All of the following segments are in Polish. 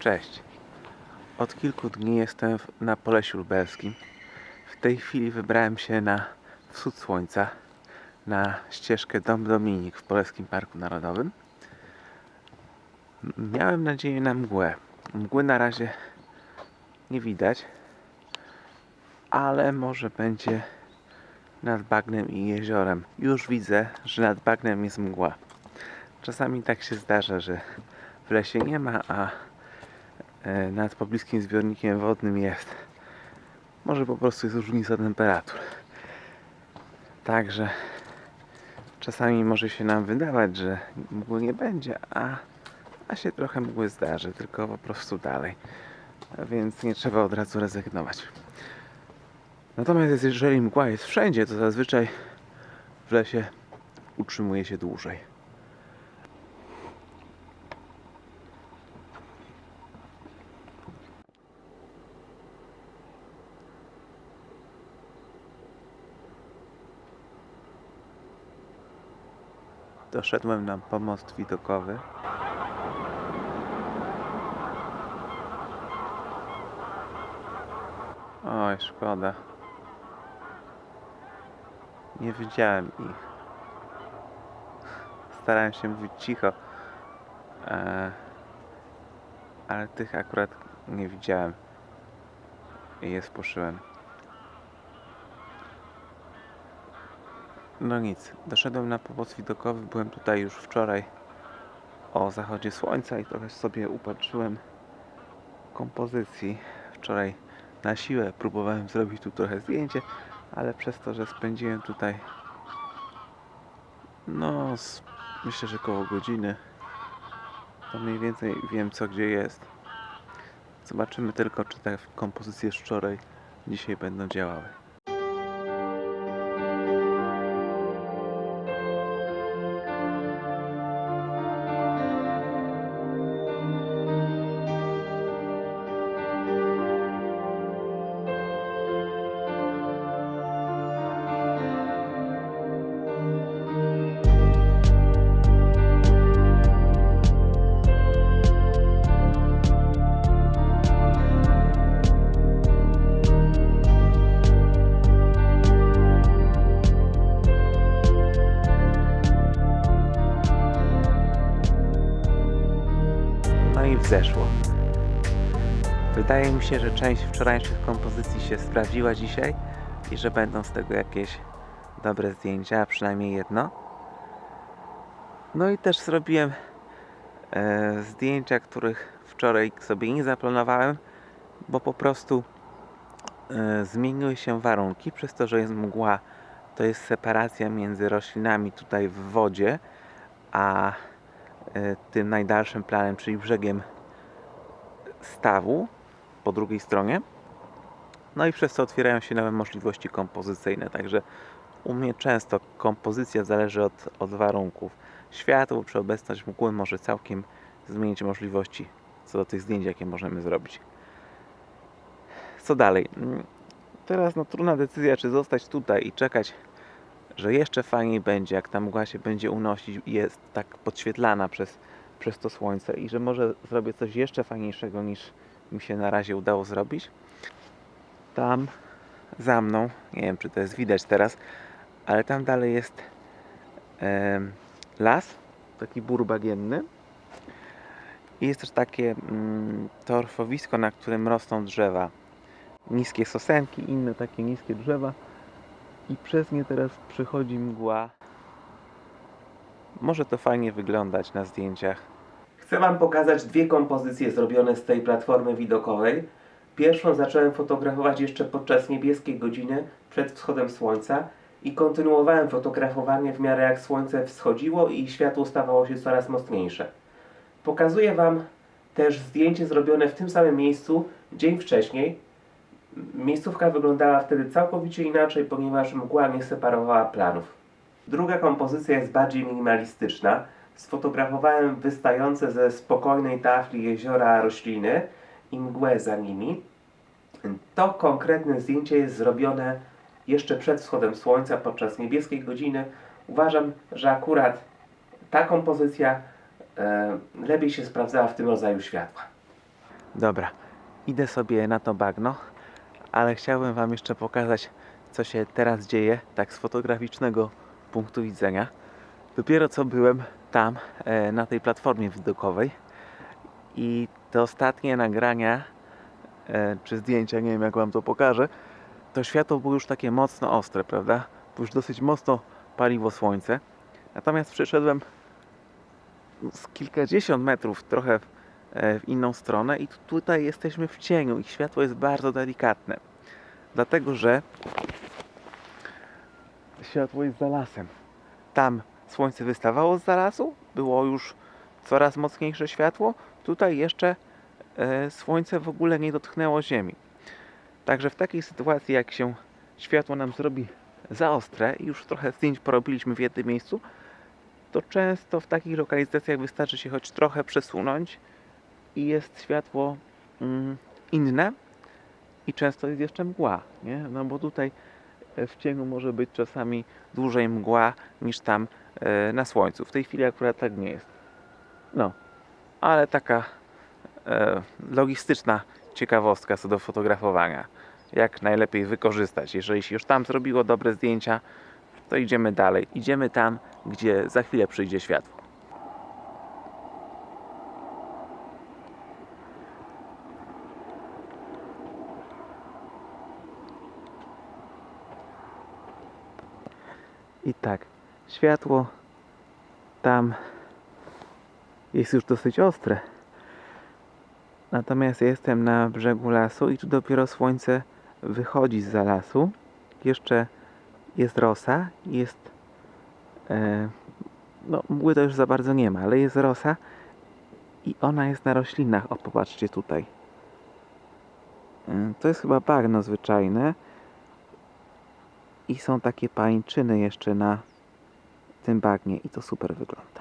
Cześć. Od kilku dni jestem na Polesiu Lubelskim. W tej chwili wybrałem się na wschód słońca, na ścieżkę Dom Dominik w Polskim Parku Narodowym. Miałem nadzieję na mgłę. Mgły na razie nie widać, ale może będzie nad bagnem i jeziorem. Już widzę, że nad bagnem jest mgła. Czasami tak się zdarza, że w lesie nie ma, a nad pobliskim zbiornikiem wodnym jest. Może po prostu jest różnica temperatur. Także czasami może się nam wydawać, że mgły nie będzie, a, a się trochę mgły zdarzy, tylko po prostu dalej. Więc nie trzeba od razu rezygnować. Natomiast jeżeli mgła jest wszędzie, to zazwyczaj w lesie utrzymuje się dłużej. Doszedłem na pomost widokowy. Oj, szkoda. Nie widziałem ich. Starałem się mówić cicho. E, ale tych akurat nie widziałem. I je spłoszyłem. No nic, doszedłem na pomoc widokowy. Byłem tutaj już wczoraj o zachodzie słońca i trochę sobie upatrzyłem kompozycji. Wczoraj na siłę próbowałem zrobić tu trochę zdjęcie, ale przez to, że spędziłem tutaj no myślę, że koło godziny to mniej więcej wiem co gdzie jest. Zobaczymy tylko, czy te kompozycje z wczoraj dzisiaj będą działały. I wzeszło. Wydaje mi się, że część wczorajszych kompozycji się sprawdziła dzisiaj i że będą z tego jakieś dobre zdjęcia, a przynajmniej jedno. No i też zrobiłem e, zdjęcia, których wczoraj sobie nie zaplanowałem, bo po prostu e, zmieniły się warunki. Przez to, że jest mgła, to jest separacja między roślinami tutaj w wodzie, a e, tym najdalszym planem, czyli brzegiem stawu po drugiej stronie. No i przez to otwierają się nowe możliwości kompozycyjne. Także u mnie często kompozycja zależy od, od warunków. Światło czy obecność mgły może całkiem zmienić możliwości co do tych zdjęć, jakie możemy zrobić. Co dalej? Teraz no, trudna decyzja, czy zostać tutaj i czekać, że jeszcze fajniej będzie, jak ta mgła się będzie unosić i jest tak podświetlana przez, przez to słońce i że może zrobię coś jeszcze fajniejszego niż mi się na razie udało zrobić. Tam za mną, nie wiem czy to jest widać teraz, ale tam dalej jest em, las, taki bór bagienny. I jest też takie mm, torfowisko, na którym rosną drzewa. Niskie sosenki, inne takie niskie drzewa. I przez nie teraz przychodzi mgła. Może to fajnie wyglądać na zdjęciach. Chcę Wam pokazać dwie kompozycje zrobione z tej platformy widokowej. Pierwszą zacząłem fotografować jeszcze podczas niebieskiej godziny przed wschodem słońca i kontynuowałem fotografowanie w miarę jak słońce wschodziło i światło stawało się coraz mocniejsze. Pokazuję Wam też zdjęcie zrobione w tym samym miejscu dzień wcześniej. Miejscówka wyglądała wtedy całkowicie inaczej, ponieważ mgła nie separowała planów. Druga kompozycja jest bardziej minimalistyczna. Sfotografowałem wystające ze spokojnej tafli jeziora rośliny i mgłę za nimi. To konkretne zdjęcie jest zrobione jeszcze przed wschodem słońca podczas niebieskiej godziny. Uważam, że akurat ta kompozycja e, lepiej się sprawdzała w tym rodzaju światła. Dobra, idę sobie na to bagno, ale chciałbym Wam jeszcze pokazać, co się teraz dzieje, tak z fotograficznego punktu widzenia. Dopiero co byłem tam, e, na tej platformie widokowej i te ostatnie nagrania, e, czy zdjęcia, nie wiem jak Wam to pokażę, to światło było już takie mocno ostre, prawda? Już dosyć mocno paliło słońce. Natomiast przyszedłem z kilkadziesiąt metrów trochę w, e, w inną stronę i tu- tutaj jesteśmy w cieniu i światło jest bardzo delikatne. Dlatego, że światło jest za lasem. Tam słońce wystawało z lasu, było już coraz mocniejsze światło. Tutaj jeszcze e, słońce w ogóle nie dotknęło ziemi. Także w takiej sytuacji, jak się światło nam zrobi za ostre i już trochę zdjęć porobiliśmy w jednym miejscu, to często w takich lokalizacjach wystarczy się choć trochę przesunąć i jest światło mm, inne i często jest jeszcze mgła, nie? No bo tutaj w cieniu może być czasami dłużej mgła niż tam e, na słońcu. W tej chwili akurat tak nie jest. No, ale taka e, logistyczna ciekawostka co do fotografowania. Jak najlepiej wykorzystać. Jeżeli się już tam zrobiło dobre zdjęcia, to idziemy dalej. Idziemy tam, gdzie za chwilę przyjdzie światło. I tak, światło tam jest już dosyć ostre. Natomiast jestem na brzegu lasu i tu dopiero słońce wychodzi z lasu. Jeszcze jest rosa, jest. E, no, mgły to już za bardzo nie ma, ale jest rosa i ona jest na roślinach. O, popatrzcie tutaj. E, To jest chyba bagno zwyczajne. I są takie pańczyny jeszcze na tym bagnie, i to super wygląda.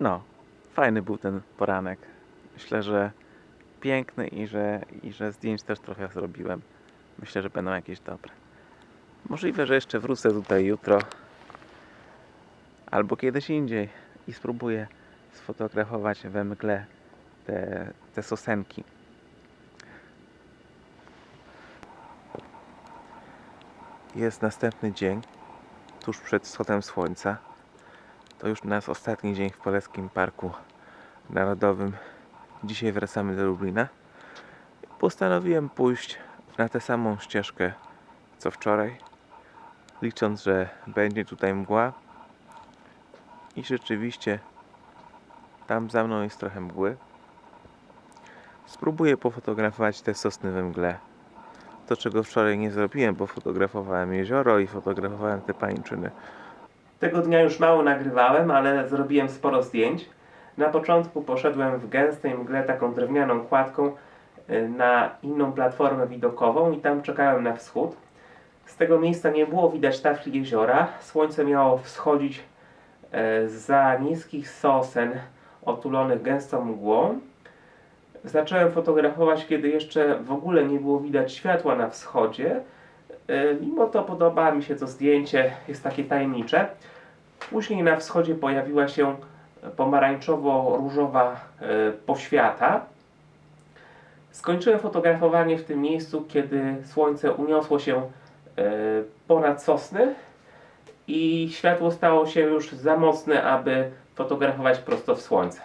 No, fajny był ten poranek. Myślę, że piękny i że, i że zdjęć też trochę zrobiłem. Myślę, że będą jakieś dobre. Możliwe, że jeszcze wrócę tutaj jutro albo kiedyś indziej i spróbuję sfotografować we mgle te, te sosenki. Jest następny dzień, tuż przed wschodem słońca. To już nasz ostatni dzień w Poleckim Parku Narodowym. Dzisiaj wracamy do Lublina. Postanowiłem pójść na tę samą ścieżkę co wczoraj, licząc, że będzie tutaj mgła. I rzeczywiście tam za mną jest trochę mgły. Spróbuję pofotografować te sosny we mgle. To, czego wczoraj nie zrobiłem, bo fotografowałem jezioro i fotografowałem te pańczyny. Tego dnia już mało nagrywałem, ale zrobiłem sporo zdjęć. Na początku poszedłem w gęstej mgle taką drewnianą kładką y, na inną platformę widokową i tam czekałem na wschód. Z tego miejsca nie było widać tafli jeziora. Słońce miało wschodzić za niskich sosen otulonych gęstą mgłą. Zacząłem fotografować, kiedy jeszcze w ogóle nie było widać światła na wschodzie. E, Mimo to podoba mi się to zdjęcie, jest takie tajemnicze. Później na wschodzie pojawiła się pomarańczowo-różowa e, poświata. Skończyłem fotografowanie w tym miejscu, kiedy słońce uniosło się e, ponad sosny i światło stało się już za mocne, aby fotografować prosto w słońce.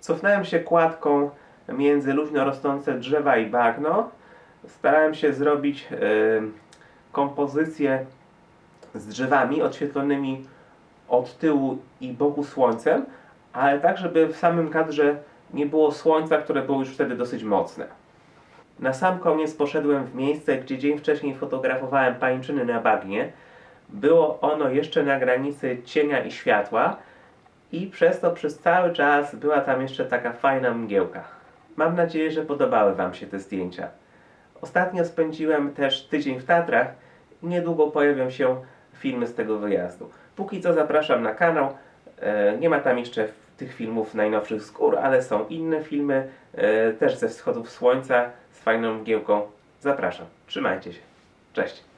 Cofnąłem się kładką między luźno rosnące drzewa i bagno. Starałem się zrobić e, kompozycję z drzewami odświetlonymi od tyłu i boku słońcem, ale tak, żeby w samym kadrze nie było słońca, które było już wtedy dosyć mocne. Na sam koniec poszedłem w miejsce, gdzie dzień wcześniej fotografowałem pańczyny na bagnie. Było ono jeszcze na granicy cienia i światła i przez to przez cały czas była tam jeszcze taka fajna mgiełka. Mam nadzieję, że podobały Wam się te zdjęcia. Ostatnio spędziłem też tydzień w Tatrach niedługo pojawią się filmy z tego wyjazdu. Póki co zapraszam na kanał. E, Nie ma tam jeszcze tych filmów najnowszych z gór, ale są inne filmy e, też ze wschodów słońca z fajną mgiełką. Zapraszam. Trzymajcie się. Cześć.